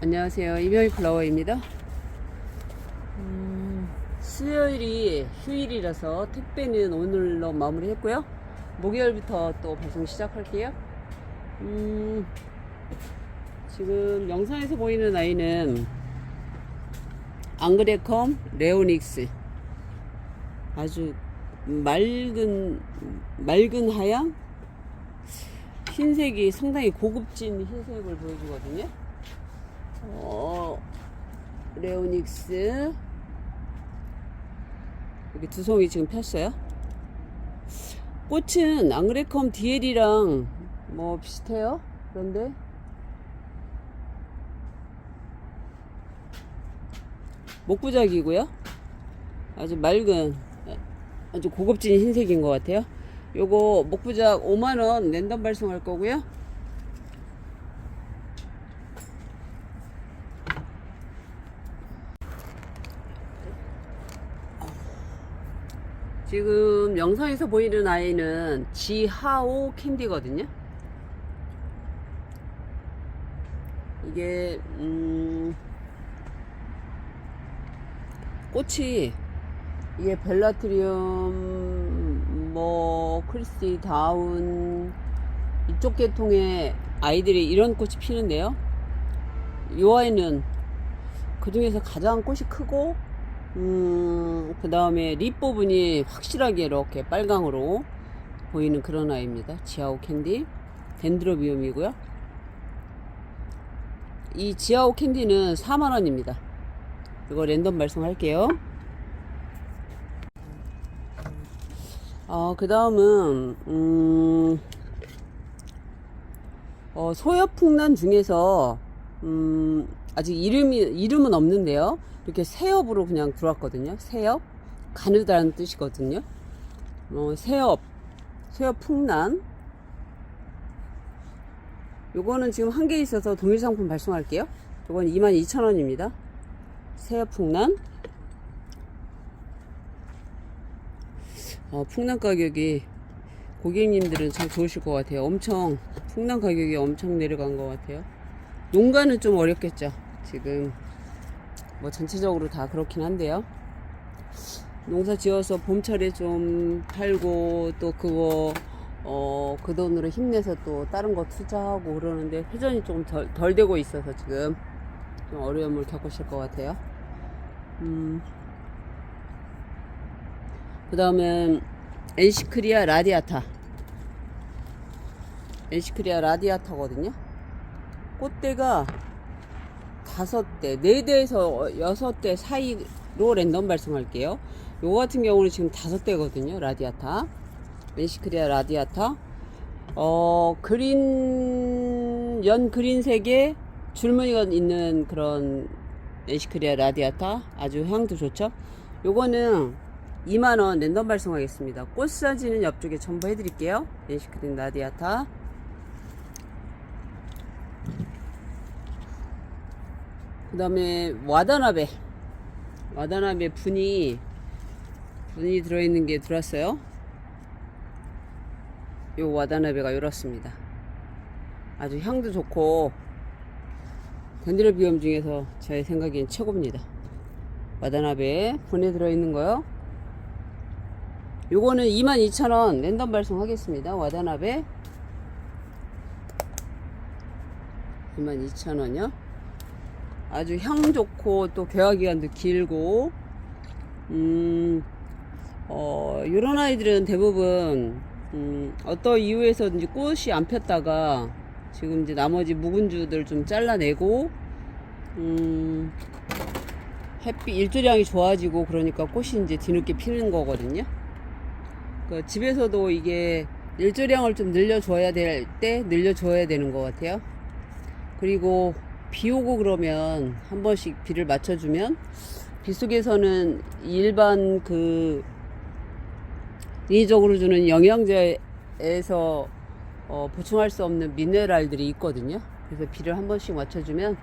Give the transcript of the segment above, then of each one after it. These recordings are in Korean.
안녕하세요. 이명희 플라워입니다. 음, 수요일이 휴일이라서 택배는 오늘로 마무리했고요. 목요일부터 또 배송 시작할게요. 음, 지금 영상에서 보이는 아이는 앙그레컴 레오닉스 아주 맑은 맑은 하양 흰색이 상당히 고급진 흰색을 보여주거든요. 어, 레오닉스 여기 두 송이 지금 폈어요. 꽃은 앙그레컴 디엘이랑 뭐 비슷해요. 그런데 목부작이고요. 아주 맑은 아주 고급진 흰색인 것 같아요. 요거 목부작 5만원 랜덤 발송할 거고요. 지금 영상에서 보이는 아이는 지하오 캔디거든요. 이게 음 꽃이 이게 벨라트리움 뭐 크리스티 다운 이쪽 계통의 아이들이 이런 꽃이 피는데요. 이 아이는 그 중에서 가장 꽃이 크고 음, 그 다음에 립 부분이 확실하게 이렇게 빨강으로 보이는 그런 아이입니다. 지하오 캔디. 덴드로비움이고요. 이 지하오 캔디는 4만원입니다. 이거 랜덤 발송할게요. 어, 그 다음은, 음, 어, 소엽풍란 중에서, 음, 아직 이름이, 이름은 없는데요. 이렇게 새엽으로 그냥 들어왔거든요. 새엽. 가느다라는 뜻이거든요. 어, 새엽. 새엽 풍란. 요거는 지금 한 개 있어서 동일 상품 발송할게요. 요건 22,000원입니다. 새엽 풍란. 어, 풍란 가격이 고객님들은 참 좋으실 것 같아요. 엄청, 풍란 가격이 엄청 내려간 것 같아요. 농가는 좀 어렵겠죠. 지금 뭐 전체적으로 다 그렇긴 한데요. 농사 지어서 봄철에 좀 팔고 또 그거 어, 그 돈으로 힘내서 또 다른 거 투자하고 그러는데 회전이 조금 덜, 덜 되고 있어서 지금 좀 어려움을 겪으실 것 같아요. 음. 그 다음엔 엔시크리아 라디아타. 엔시크리아 라디아타거든요. 꽃대가 다섯 대, 네 대에서 여섯 대 사이로 랜덤 발송할게요. 요거 같은 경우는 지금 다섯 대거든요. 라디아타. 멘시크리아 라디아타. 어, 그린, 연 그린색에 줄무늬가 있는 그런 멘시크리아 라디아타. 아주 향도 좋죠. 요거는 2만원 랜덤 발송하겠습니다. 꽃 사진은 옆쪽에 첨부해드릴게요. 멘시크리아 라디아타. 그 다음에 와다나베. 와다나베 분이 분이 들어있는 게 들어왔어요. 요 와다나베가 이렇습니다. 아주 향도 좋고 덴드로비움 중에서 제 생각엔 최고입니다. 와다나베 분에 들어있는 거요. 요거는 22,000원 랜덤 발송 하겠습니다. 와다나베. 22,000원이요 아주 향 좋고 또 개화 기간도 길고 음, 어, 이런 아이들은 대부분 음, 어떤 이유에서든지 꽃이 안 폈다가 지금 이제 나머지 묵은 주들 좀 잘라내고 음, 햇빛 일조량이 좋아지고 그러니까 꽃이 이제 뒤늦게 피는 거거든요. 그 집에서도 이게 일조량을 좀 늘려줘야 될 때 늘려줘야 되는 것 같아요. 그리고 비 오고 그러면 한 번씩 비를 맞춰주면 비 속에서는 일반 그 인위적으로 주는 영양제에서 어, 보충할 수 없는 미네랄들이 있거든요. 그래서 비를 한 번씩 맞춰주면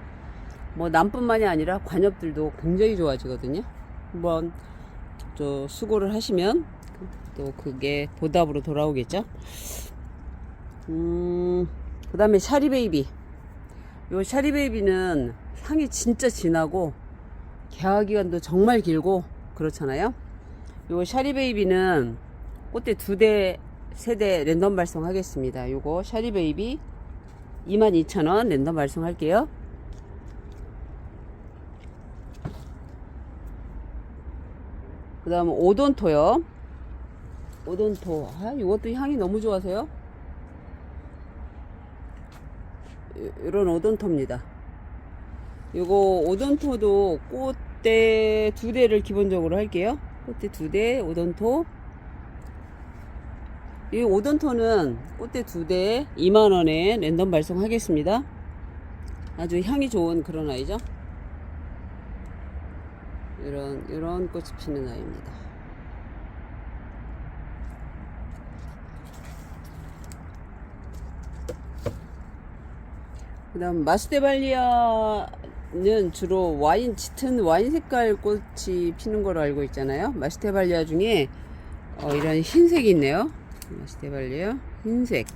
뭐 남뿐만이 아니라 관엽들도 굉장히 좋아지거든요. 한번 저 수고를 하시면 또 그게 보답으로 돌아오겠죠. 음, 그 다음에 샤리베이비. 요 샤리베이비는 향이 진짜 진하고 개화 기간도 정말 길고 그렇잖아요. 요 샤리베이비는 꽃대 두 대, 세 대 랜덤 발송하겠습니다. 요거 샤리베이비 22,000원 랜덤 발송할게요. 그 다음 오돈토요. 오돈토. 아, 이것도 향이 너무 좋아서요. 이- 이런 오돈토입니다. 요거 오돈토도 꽃대 두 대를 기본적으로 할게요. 꽃대 두 대, 오돈토. 이 오돈토는 꽃대 두 대 2만원에 랜덤 발송하겠습니다. 아주 향이 좋은 그런 아이죠. 이런, 이런 꽃이 피는 아이입니다. 그 다음 마스테발리아는 주로 와인, 짙은 와인 색깔 꽃이 피는 걸로 알고 있잖아요. 마스테발리아 중에 어, 이런 흰색이 있네요. 마스테발리아 흰색.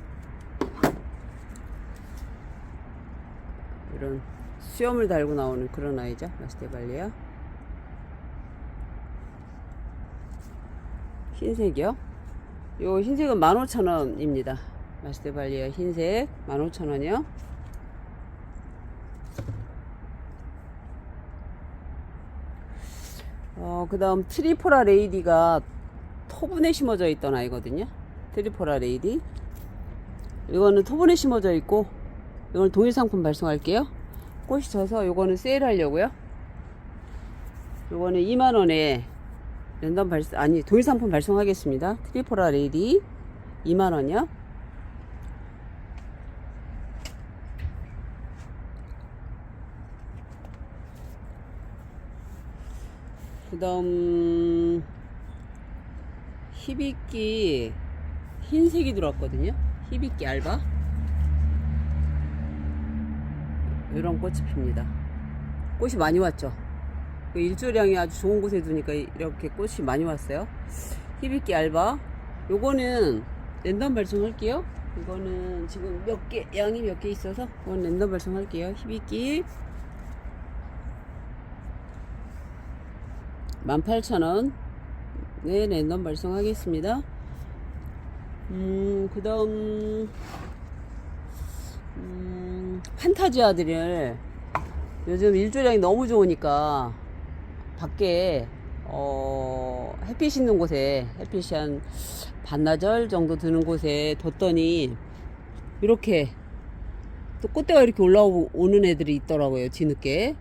이런 수염을 달고 나오는 그런 아이죠. 마스테발리아. 흰색이요. 요 흰색은 15,000원입니다. 마스테발리아 흰색 15,000원이요. 어, 그 다음 트리포라 레이디가 토분에 심어져 있던 아이거든요. 트리포라 레이디. 이거는 토분에 심어져 있고, 이건 동일 상품 발송할게요. 꽃이 져서 이거는 세일 하려고요. 이거는 2만원에 랜덤 발송, 아니, 동일 상품 발송하겠습니다. 트리포라 레이디 2만원이요. 그 다음 히비끼 흰색이 들어왔거든요. 히비끼 알바. 이런 꽃이 핍니다. 꽃이 많이 왔죠. 그 일조량이 아주 좋은 곳에 두니까 이렇게 꽃이 많이 왔어요. 히비끼 알바. 요거는 랜덤 발송할게요. 이거는 지금 몇 개 양이 몇 개 있어서 이건 랜덤 발송할게요. 히비끼 18,000원. 네 랜덤 발송하겠습니다. 음, 그 다음 음, 판타지아들을 요즘 일조량이 너무 좋으니까 밖에 어, 햇빛 있는 곳에 햇빛이 한 반나절 정도 드는 곳에 뒀더니 이렇게 또 꽃대가 이렇게 올라오는 애들이 있더라고요 뒤늦게.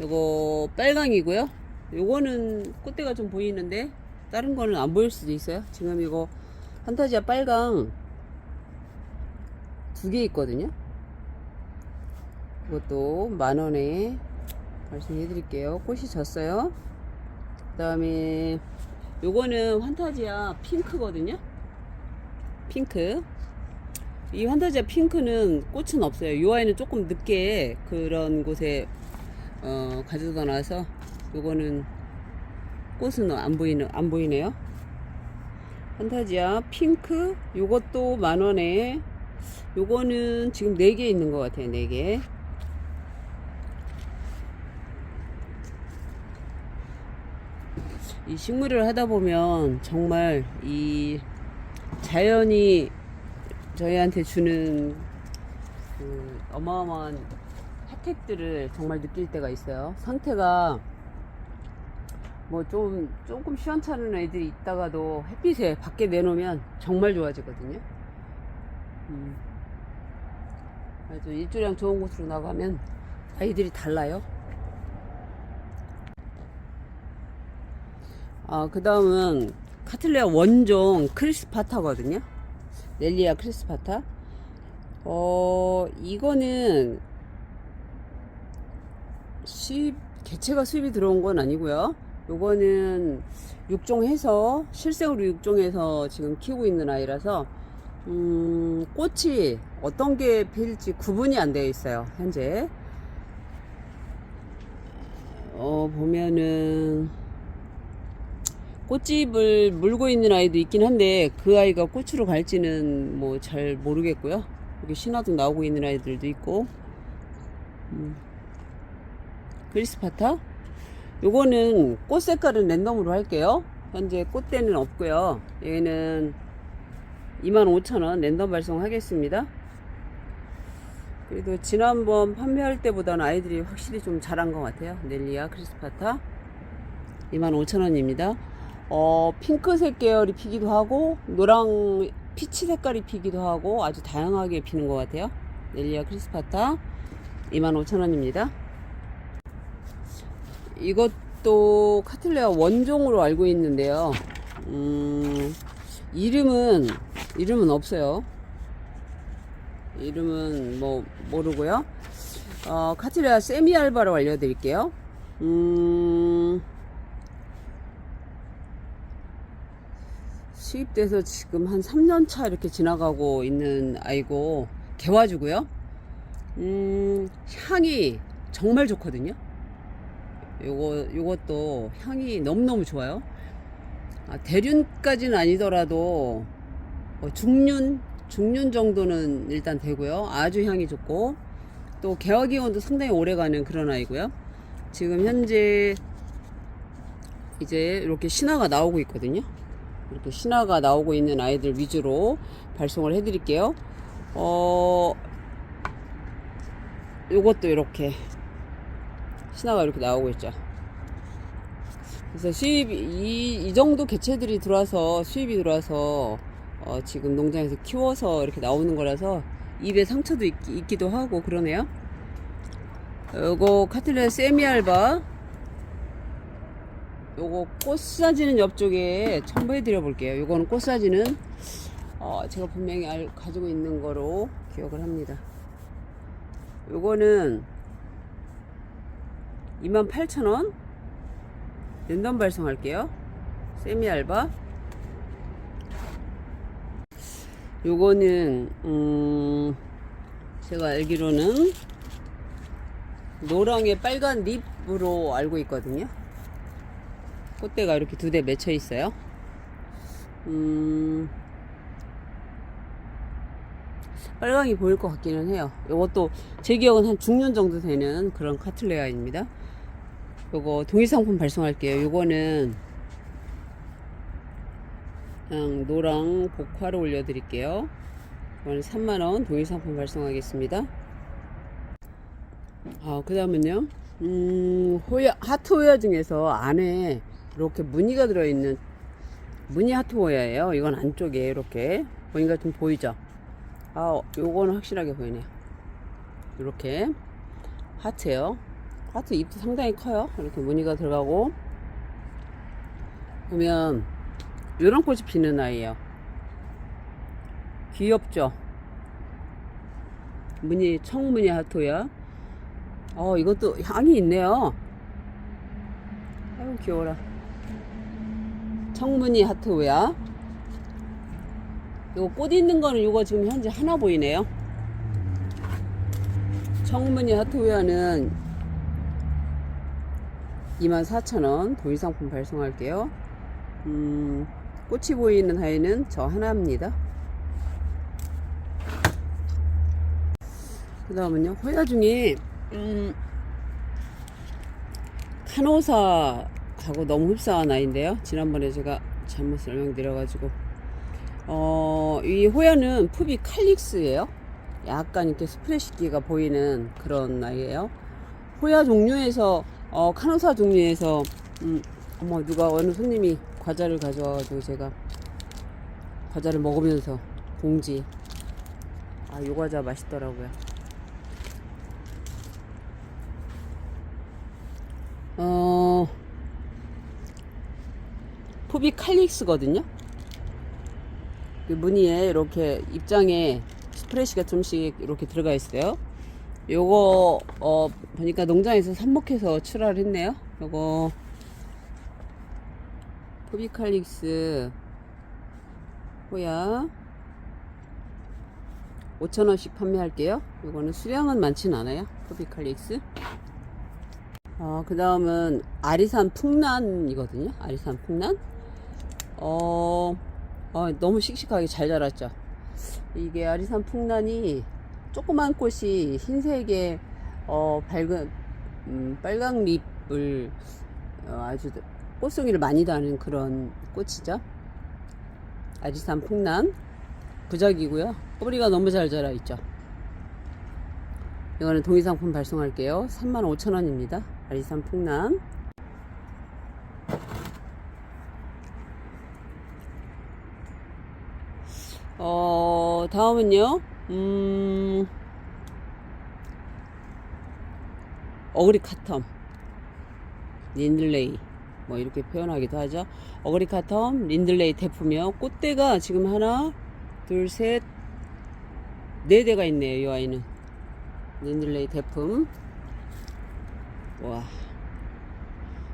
요거 빨강이고요 요거는 꽃대가 좀 보이는데 다른 거는 안 보일 수도 있어요. 지금 이거 판타지아 빨강 두 개 있거든요. 이것도 만원에 발송해 드릴게요. 꽃이 졌어요. 그 다음에 요거는 환타지아 핑크거든요. 핑크. 이 환타지아 핑크는 꽃은 없어요. 요 아이는 조금 늦게 그런 곳에 어, 가져다 놔서 요거는 꽃은 안 보이는 안 보이네요. 판타지아 핑크 요것도 만 원에 요거는 지금 네개 있는 것 같아요. 네 개. 이 식물을 하다 보면 정말 이 자연이 저희한테 주는 그 어마어마한 혜택들을 정말 느낄 때가 있어요. 상태가 뭐 좀 조금 시원찮은 애들이 있다가도 햇빛에 밖에 내놓으면 정말 좋아지거든요. 음. 아주 일조량 좋은 곳으로 나가면 아이들이 달라요. 아, 그 다음은 카틀레아 원종 크리스파타거든요. 넬리아 크리스파타. 어, 이거는 수입, 개체가 수입이 들어온 건 아니고요. 요거는 육종해서, 실생으로 육종해서 지금 키우고 있는 아이라서, 음, 꽃이 어떤 게 필지 구분이 안 되어 있어요, 현재. 어, 보면은, 꽃집을 물고 있는 아이도 있긴 한데, 그 아이가 꽃으로 갈지는 뭐 잘 모르겠고요. 여기 신화도 나오고 있는 아이들도 있고, 음. 크리스파타. 요거는 꽃 색깔은 랜덤으로 할게요. 현재 꽃대는 없고요. 얘는 25,000원 랜덤 발송하겠습니다. 그래도 지난번 판매할 때보다는 아이들이 확실히 좀 잘한 것 같아요. 넬리아 크리스파타 25,000원입니다. 어, 핑크색 계열이 피기도 하고 노랑 피치 색깔이 피기도 하고 아주 다양하게 피는 것 같아요. 넬리아 크리스파타 25,000원입니다. 이것도 카틀레아 원종으로 알고 있는데요. 음, 이름은 이름은 없어요. 이름은 뭐 모르고요. 어, 카틀레아 세미 알바로 알려드릴게요. 음, 수입돼서 지금 한 3년 차 이렇게 지나가고 있는 아이고 개화주고요. 음, 향이 정말 좋거든요. 요거 요것도 향이 너무너무 좋아요. 아, 대륜까지는 아니더라도 어, 중륜 중륜 정도는 일단 되고요. 아주 향이 좋고 또 개화 기온도 상당히 오래가는 그런 아이고요. 지금 현재 이제 이렇게 신화가 나오고 있거든요. 이렇게 신화가 나오고 있는 아이들 위주로 발송을 해드릴게요. 어, 요것도 이렇게 신화가 이렇게 나오고 있죠. 그래서 수입 이, 이 정도 개체들이 들어와서 수입이 들어와서 어, 지금 농장에서 키워서 이렇게 나오는 거라서 입에 상처도 있, 있기도 하고 그러네요. 요거 카틀레 세미알바 요거 꽃 사진은 옆쪽에 첨부해 드려 볼게요. 요거는 꽃 사진은 어, 제가 분명히 알, 가지고 있는 거로 기억을 합니다. 요거는 28,000원 랜덤 발송할게요. 세미 알바. 요거는 음 제가 알기로는 노랑에 빨간 립으로 알고 있거든요. 꽃대가 이렇게 두 대 맺혀 있어요. 음 빨강이 보일 것 같기는 해요. 요것도 제 기억은 한 중년 정도 되는 그런 카틀레아입니다. 요거 동일상품 발송할게요. 요거는 그냥 노랑 복화로 올려드릴게요. 이거는 3만원 동일상품 발송하겠습니다. 아, 그 다음은요. 음, 호야, 하트 호야 중에서 안에 이렇게 무늬가 들어있는 무늬 하트 호야예요. 이건 안쪽에 이렇게 보니까 좀 보이죠? 아, 요거는 확실하게 보이네요. 이렇게 하트예요. 하트 잎도 상당히 커요. 이렇게 무늬가 들어가고 보면 이런 꽃이 피는 아이예요. 귀엽죠? 무늬 청무늬 하트야. 어 이것도 향이 있네요. 아유 귀여워라. 청무늬 하트웨야. 이거 꽃 있는 거는 이거 지금 현재 하나 보이네요. 청무늬 하트웨어는 24,000원 도의상품 발송할게요. 음, 꽃이 보이는 하이는 저 하나입니다. 그 다음은요, 호야 중에, 음, 카노사하고 너무 흡사한 아이인데요. 지난번에 제가 잘못 설명드려 가지고. 어, 이 호야는 푸비 칼릭스예요. 약간 이렇게 스프레시기가 보이는 그런 아이예요. 호야 종류에서 어, 카노사 종류에서 음, 어머 누가 어느 손님이 과자를 가져와가지고 제가 과자를 먹으면서 봉지 아 요 과자 맛있더라고요. 어 푸비 칼릭스거든요. 그 무늬에 이렇게 입장에 스프레시가 좀씩 이렇게 들어가 있어요. 요거 어 보니까 농장에서 삽목해서 출하를 했네요. 요거 포비칼릭스 호야 5천원씩 판매할게요. 요거는 수량은 많진 않아요. 포비칼릭스 어, 그 다음은 아리산 풍란이거든요. 아리산 풍란 어, 어, 너무 씩씩하게 잘 자랐죠. 이게 아리산 풍란이 조그만 꽃이 흰색에 어, 밝은 음, 빨강 립을 어, 아주 꽃송이를 많이 다는 그런 꽃이죠. 아리산 풍남 부적이고요. 뿌리가 너무 잘 자라 있죠. 이거는 동의상품 발송할게요. 35,000원입니다. 아리산 풍남. 어, 다음은요. 음, 어그리 카텀. 린들레이. 뭐 이렇게 표현하기도 하죠. 어그리 카텀, 린들레이 대품이요. 꽃대가 지금 하나, 둘, 셋, 네 대가 있네요. 이 아이는. 린들레이 대품. 와.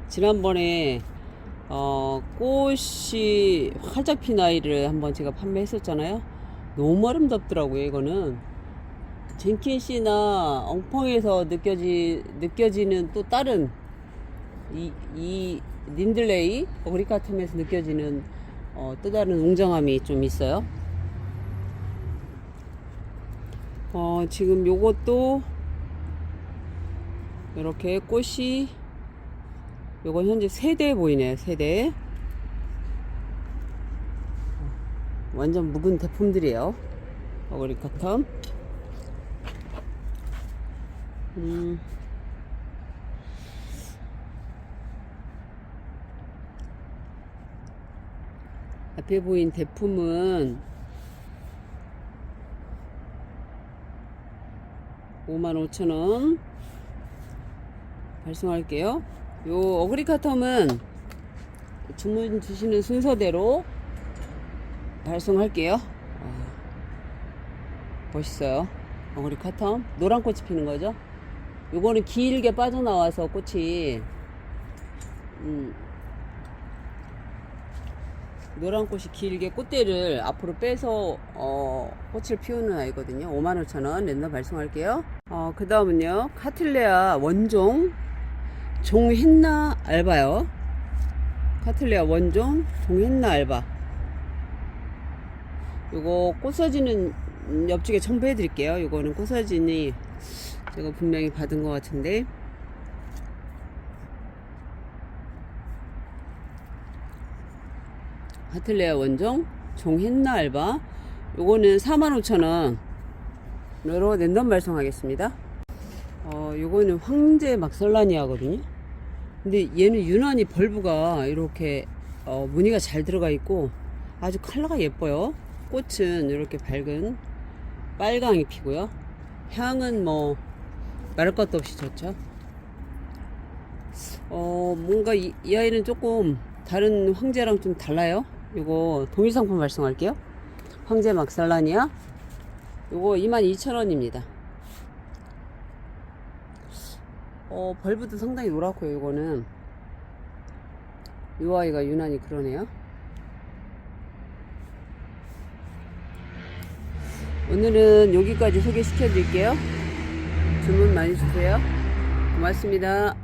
지난번에 어, 꽃이 활짝 핀 아이를 한번 제가 판매했었잖아요. 너무 아름답더라고요, 이거는. 젠킨씨나 엉펑에서 느껴지, 느껴지는 또 다른 이, 이 닌들레이 어그리 카텀에서 느껴지는 어, 또 다른 웅장함이 좀 있어요. 어, 지금 요것도 이렇게 꽃이 요건 현재 세대 보이네요 세대 완전 묵은 대품들이에요 어그리 카텀 음. 앞에 보인 대품은 55,000원 발송할게요. 요 어그리 카텀은 주문 주시는 순서대로 발송할게요. 아, 멋있어요. 어그리 카텀 노란 꽃이 피는 거죠. 요거는 길게 빠져나와서 꽃이 음, 노란 꽃이 길게 꽃대를 앞으로 빼서 어, 꽃을 피우는 아이거든요. 55,000원 랜덤 발송할게요. 어, 그 다음은요. 카틀레아 원종 종했나 알바요. 카틀레아 원종 종했나 알바. 요거 꽃사진은 옆쪽에 첨부해 드릴게요. 요거는 꽃사진이 제가 분명히 받은 것 같은데. 하틀레아 원종 종했나 알바. 요거는 45,000원으로 랜덤 발송하겠습니다. 어 요거는 황제 막설라니아 거든요. 근데 얘는 유난히 벌브가 이렇게 어, 무늬가 잘 들어가 있고 아주 컬러가 예뻐요 꽃은 이렇게 밝은 빨강이 피고요 향은 뭐 말할 것도 없이 좋죠 어 뭔가 이, 이 아이는 조금 다른 황제랑 좀 달라요 이거 동일 상품 발송할게요. 황제 막살라니아. 요거 22,000원입니다. 어, 벌브도 상당히 노랗고요, 이거는. 요 아이가 유난히 그러네요. 오늘은 여기까지 소개시켜 드릴게요. 주문 많이 주세요. 고맙습니다.